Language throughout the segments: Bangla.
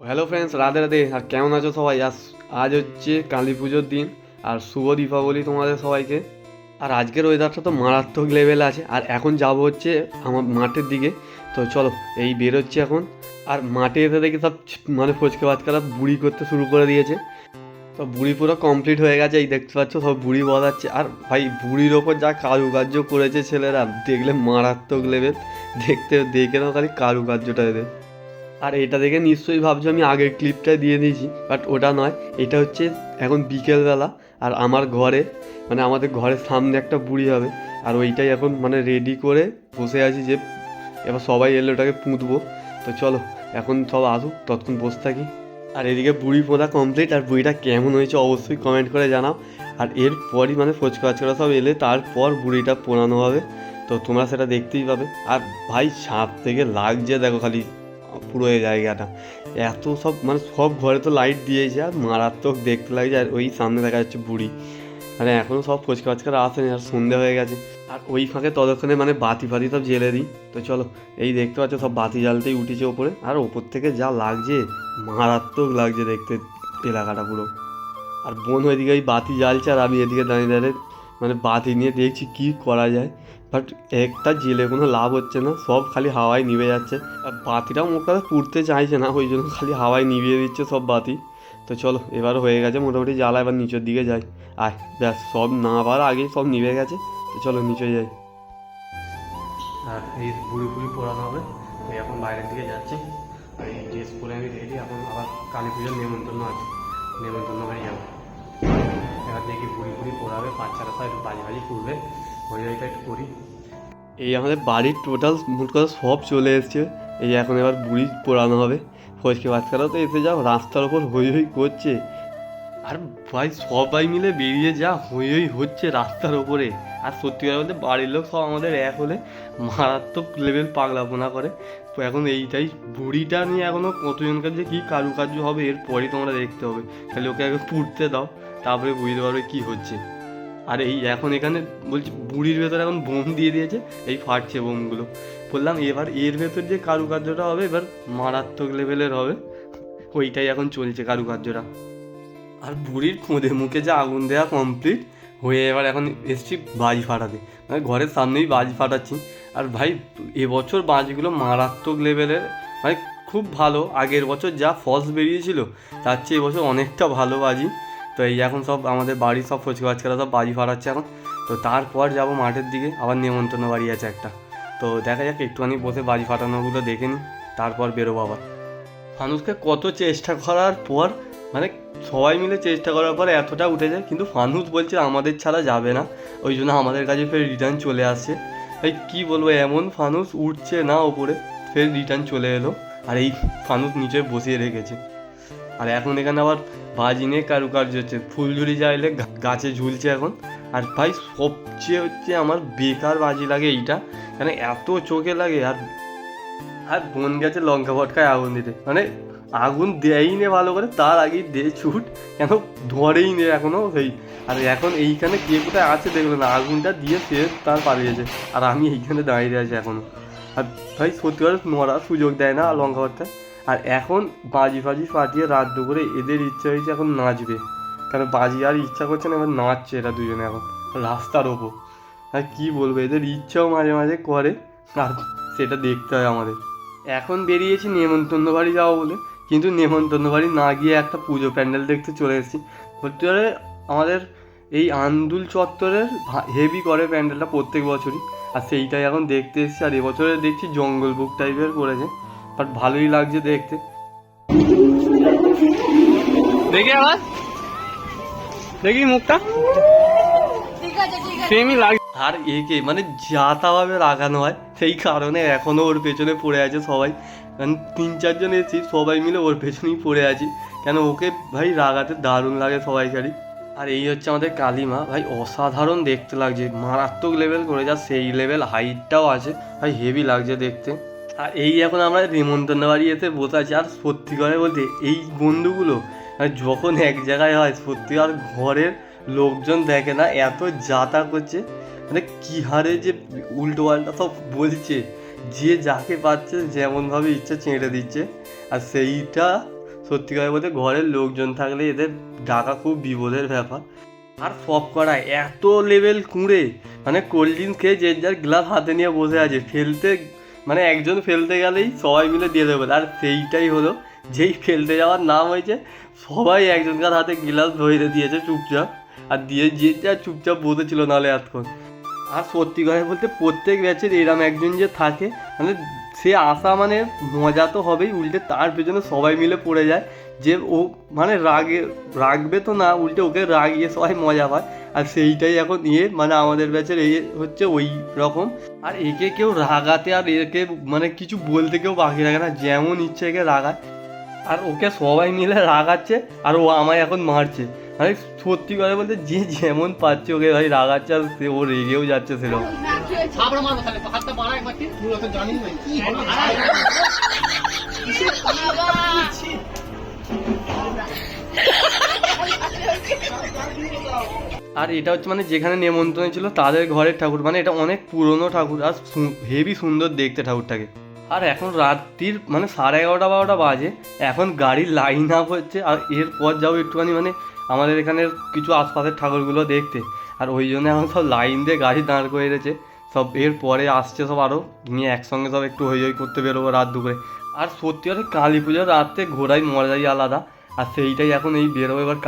হ্যালো ফ্রেন্ডস রাধে রাধে, আর কেমন আছো সবাই? আজ আজ হচ্ছে কালী পুজোর দিন, আর শুভ দীপাবলি তোমাদের সবাইকে। আর আজকের ওয়েদারটা তো মারাত্মক লেভেল আছে, আর এখন যাব হচ্ছে আমার মাঠের দিকে। তো চলো, এই বেরোচ্ছি এখন। আর মাঠে এসে দেখি সব মানে ফচকে বাচ্চারা বুড়ি করতে শুরু করে দিয়েছে। তো বুড়ি পুরো কমপ্লিট হয়ে গেছে, এই দেখতে পাচ্ছ সব বুড়ি বজাচ্ছে আর ভাই, বুড়ির ওপর যা কারুকার্য করেছে ছেলেরা, দেখলে মারাত্মক লেভেল দেখতে, দেখে নাও খালি কারুকার্যটা এদের। আর এটা দেখে নিশ্চয়ই ভাবছ আমি আগের ক্লিপটা দিয়ে দিয়েছি বাট ওটা নয়। এটা হচ্ছে এখন বিকেলবেলা, আর আমার ঘরে মানে আমাদের ঘরের সামনে একটা বুড়ি হবে, আর ওইটাই এখন মানে রেডি করে বসে আছি যে এবার সবাই এলে ওটাকে পুঁতবো। তো চলো, এখন সব আসুক, ততক্ষণ বসে থাকি। আর এদিকে বুড়ি পোঁতা কমপ্লিট আর বুড়িটা কেমন হয়েছে অবশ্যই কমেন্ট করে জানাও। আর এরপরই মানে ফচকা আচকা সব এলে, তারপর বুড়িটা পোড়ানো হবে। তো তোমরা সেটা দেখতেই পাবে। আর ভাই ছাদ থেকে লাগছে, দেখো খালি। পুরো এই জায়গাটা। এত সব মানে সব ঘরে তো লাইট দিয়েছে, আর মারাত্মক দেখতে লাগছে, আর ওই সামনে দেখা যাচ্ছে বুড়ি। মানে এখনও সব ফচকা ফচকারা আসেনি, আর সন্ধে হয়ে গেছে। আর ওই ফাঁকে ততক্ষণে মানে বাতি ফাতি সব জেলে দিই। তো চলো, এই দেখতে পাচ্ছ সব বাতি জ্বালতেই উঠেছে ওপরে। আর ওপর থেকে যা লাগছে, মারাত্মক লাগছে দেখতে এলাকাটা পুরো। আর বোন ওইদিকে ওই বাতি জ্বালছে, আর আমি এদিকে দাঁড়িয়ে দাঁড়িয়ে মানে বাতি নিয়ে দেখছি কি করা যায়। বাট একটা জেলে কোনো লাভ হচ্ছে না, সব খালি হাওয়ায় নিভে যাচ্ছে। আর বাতিটাও মুখটা পুড়তে চাইছে না, ওই জন্য খালি হাওয়ায় নিভিয়ে দিচ্ছে সব বাতি। তো চলো, এবার হয়ে গেছে মোটামুটি জ্বালা, এবার নিচের দিকে যাই। আয়, ব্যাস, সব না পার আগেই সব নিভে গেছে। তো চলো, নিচে যাই। এই বুড়ি বুড়ি পড়ানো হবে। এই এখন বাইরের দিকে যাচ্ছি। আর এই ড্রেস পরে আমি রেডি এখন আবার কালী পুজোর নেমন্তন্ন আছে। নেমন্তন্ন বাড়ি যাব। এবার দেখি বুড়ি বুড়ি পড়াবে, বাচ্চারা সব বাজি বাজি করবে করি। এই আমাদের বাড়ির টোটাল মোট কথা সব চলে এসছে। এই এখন এবার বুড়ি পোড়ানো হবে। ফচকে বাচ্চারাও তো এসে যাও, রাস্তার ওপর হই হই করছে। আর ভাই সবাই মিলে বেরিয়ে যা, হই হই হচ্ছে রাস্তার ওপরে আর সত্যি কথা বলতে বাড়ির লোক সব আমাদের এক হলে মারাত্মক লেভেল পাগলাপোনা করে। তো এখন এইটাই, বুড়িটা নিয়ে এখনও কতজনকার যে কী কারুকার্য হবে, এরপরই তোমরা দেখতে হবে। তাহলে ওকে আগে পুড়তে দাও, তারপরে বুঝতে পারবে কী হচ্ছে। আর এই এখন এখানে বলছি বুড়ির ভেতরে এখন বোম দিয়ে দিয়েছে, এই ফাটছে বোমগুলো। বললাম, এবার এর ভেতর যে কারুকার্যটা হবে, এবার মারাত্মক লেভেলের হবে। ওইটাই এখন চলছে কারুকার্যটা। আর বুড়ির খোঁদে মুখে যে আগুন দেওয়া কমপ্লিট হয়ে এবার এখন এসছি বাজি ফাটাতে। মানে ঘরের সামনেই বাজি ফাটাচ্ছি। আর ভাই এবছর বাজিগুলো মারাত্মক লেভেলের মানে খুব ভালো। আগের বছর যা ফলস বেরিয়েছিল, তার চেয়ে এবছর অনেকটা ভালো বাজি। তো এই এখন সব আমাদের বাড়ির সব ফচকা বাচ্চারা সব বাজি ফাটাচ্ছে এখন। তো তারপর যাব মাঠের দিকে, আবার নেমন্তন্ন বাড়ি আছে একটা। তো দেখা যাক, একটুখানি বসে বাজি ফাটানোগুলো দেখে নিই, তারপর বেরোবো আবার। ফানুসকে কত চেষ্টা করার পর মানে সবাই মিলে চেষ্টা করার পর এতটা উঠে যায় কিন্তু ফানুস বলছে আমাদের ছাড়া যাবে না। ওই জন্য আমাদের কাছে ফের রিটার্ন চলে আসছে। এই কী বলব, এমন ফানুস উঠছে না ওপরে, ফের রিটার্ন চলে এলো। আর এই ফানুস নিচে বসিয়ে রেখেছে। আর এখন এখানে আবার বাজি নিয়ে কারুকার্য হচ্ছে। ফুলঝুরি চাইলে গাছে ঝুলছে এখন। আর ভাই সবচেয়ে হচ্ছে আমার বেকার বাজি লাগে এইটা। মানে এত চোখে লাগে আর আর বোন গেছে লঙ্কা ভটকায় আগুন দিতে। মানে আগুন দেয়ই নে ভালো করে, তার আগেই দে ছুট। কেন ধরেই নে এখনও সেই। আর এখন এইখানে কে কোথায় আছে দেখল না, আগুনটা দিয়ে সে তার পালিয়েছে আর আমি এইখানে দাঁড়িয়ে আছি এখনও। আর ভাই সত্যি করে নড়ার সুযোগ দেয় না লঙ্কা ভটকায় আর এখন বাজি ফাজি ফাটিয়ে রাত দুপুরে এদের ইচ্ছা হয়েছে এখন নাচবে। কারণ বাজি আর ইচ্ছা করছে না, এবার নাচছে এরা দুজনে এখন, রাস্তার ওপর। আর কী বলব, এদের ইচ্ছাও মাঝে মাঝে করে, আর সেটা দেখতে হয় আমাদের। এখন বেরিয়েছি নেমন্তন্ন বাড়ি যাব বলে, কিন্তু নেমন্তন্ন বাড়ি না গিয়ে একটা পুজো প্যান্ডেল দেখতে চলে এসেছি। করে আমাদের এই আন্দুল চত্বরের হেভি করে প্যান্ডেলটা প্রত্যেক বছরই। আর সেইটাই এখন দেখতে এসেছি, আর এবছরে দেখছি জঙ্গল বুক টাইপের করেছে। বাট ভালোই লাগছে দেখতে। দেখি আবার দেখি মুখটা। সেমই লাগে আর একে মানে যাতাভাবে রাখানো হয় সেই কারণে এখনও ওর পেছনে পড়ে আছে সবাই। কারণ তিন চারজন এসেছি সবাই মিলে ওর পেছনেই পড়ে আছি। কেন ওকে ভাই রাগাতে দারুণ লাগে সবাইকারই আর এই হচ্ছে আমাদের কালিমা। ভাই অসাধারণ দেখতে লাগছে মারাত্মক লেভেল করে যা সেই লেভেল হাইটটাও আছে। ভাই হেভি লাগছে দেখতে। আর এই এখন আমরা নিমন্ত্রণ এসে বসে আছি। আর সত্যি করে বলতে, এই বন্ধুগুলো যখন এক জায়গায় হয়, সত্যি আর ঘরের লোকজন দেখে না, এত যাতা করছে। মানে কি হারে যে উল্টো পাল্টা সব বলছে। যে যাকে পাচ্ছে, যেমনভাবে ইচ্ছা চেঁড়ে দিচ্ছে। আর সেইটা সত্যি কথা বলতে ঘরের লোকজন থাকলে এদের ডাকা খুব বিপদের ব্যাপার। আর সব করা এত লেভেল কুঁড়ে। মানে কোল্ড ড্রিঙ্কস খেয়ে যে যার গ্লাস হাতে নিয়ে বসে আছে, ফেলতে মানে একজন ফেলতে গেলেই সবাই মিলে দিয়ে দেবে। আর সেইটাই হলো, যেই ফেলতে যাওয়ার নাম হয়েছে, সবাই একজনকার হাতে গ্লাস ধরে দিয়েছে চুপচাপ। আর দিয়ে যে যা চুপচাপ বসেছিল নাহলে এতক্ষণ। আর সত্যি কথা বলতে প্রত্যেক ম্যাচের এরম একজন যে থাকে মানে সে আসা মানে মজা তো হবেই, উল্টে তার পেছনে সবাই মিলে পড়ে যায়। যে ও মানে রাগে রাগবে তো না উল্টে ওকে রাগিয়ে সবাই মজা পায়। আর সেইটাই এখন ইয়ে মানে আমাদের ব্যাচের এই হচ্ছে ওই রকম। আর একে কেউ রাগাতে আর একে মানে কিছু বলতে কেউ বাকি রাখে না যেমন ইচ্ছে একে রাগায়। আর ওকে সবাই মিলে রাগাচ্ছে আর ও আমায় এখন মারছে। মানে সত্যি কথা বলতে যে যেমন পাচ্ছে ওকে ভাই রাগাচ্ছে আর সে ও রেগেও যাচ্ছে সেরকম। হাতটা আর এটা হচ্ছে মানে যেখানে নেমন্ত্রণ ছিল, তাদের ঘরের ঠাকুর। মানে এটা অনেক পুরনো ঠাকুর, আর হেভি সুন্দর দেখতে ঠাকুরটাকে। আর এখন রাত্রির মানে সাড়ে এগারোটা, বারোটা বাজে, এখন গাড়ির লাইন আপ হচ্ছে, আর এরপর যাব একটুখানি মানে আমাদের এখানের কিছু আশপাশের ঠাকুরগুলো দেখতে। আর ওই জন্য এখন সব লাইন দিয়ে গাড়ি দাঁড় করে রেখেছে। সব এর পরে আসছে সব আরও নিয়ে একসঙ্গে সব একটু হই হই করতে বেরোবো রাত দুপুরে। আর সত্যি কথা, কালী পুজোর রাত্রে ঘোরাই মজাই আলাদা, আর সেইটাই এখন এই বেরোবো এবার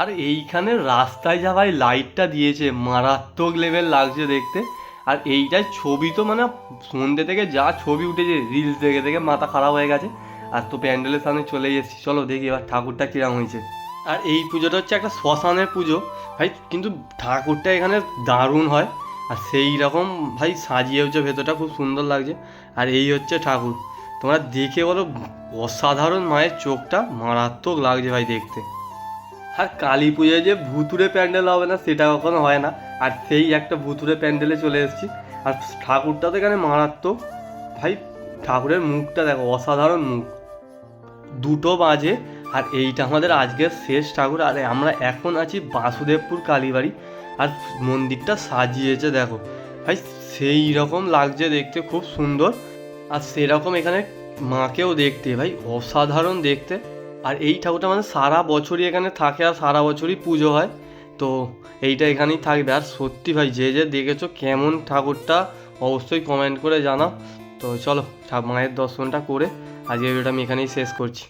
আর এইখানে রাস্তায় যা ভাই লাইটটা দিয়েছে, মারাত্মক লেভেল লাগছে দেখতে। আর এইটাই ছবি তো মানে সন্ধ্যে থেকে যা ছবি উঠেছে রিলস দেখে দেখে মাথা খারাপ হয়ে গেছে। আর তো প্যান্ডেলের সামনে চলে এসেছি, চলো দেখি এবার ঠাকুরটা কিরম হয়েছে। আর এই পুজোটা হচ্ছে একটা শ্মশানের পুজো। ভাই, কিন্তু ঠাকুরটা এখানে দারুণ হয়। আর সেই রকম ভাই সাজিয়েওছে ভেতরটা খুব সুন্দর লাগছে। আর এই হচ্ছে ঠাকুর। তোমরা দেখে বলো, অসাধারণ মায়ের চোখটা, মারাত্মক লাগছে ভাই দেখতে। আর কালী পুজোয় যে ভুতুরে প্যান্ডেল হবে না, সেটা কখনো হয় না। আর সেই একটা ভুতুরে প্যান্ডেলে চলে এসেছি। আর ঠাকুরটা তো এখানে মারাত্মক। ভাই, ঠাকুরের মুখটা দেখো, অসাধারণ মুখ। দুটো বাজে, আর এইটা আমাদের আজকের শেষ ঠাকুর। আর আমরা এখন আছি বাসুদেবপুর কালীবাড়ি। আর মন্দিরটা সাজিয়েছে দেখো। ভাই, সেই রকম লাগছে দেখতে, খুব সুন্দর। আর সেরকম এখানে মাকেও দেখতে, ভাই, অসাধারণ দেখতে। আর এই ঠাকুরটা মানে সারা বছরই এখানে থাকে আর সারা বছরই পুজো হয়। তো এইটা এখানেই থাকবে। আর সত্যি ভাই, যে যে দেখেছ কেমন ঠাকুরটা অবশ্যই কমেন্ট করে জানাও। তো চলো মায়ের দর্শনটা করে আজকে ভিডিওটা আমি এখানেই শেষ করছি।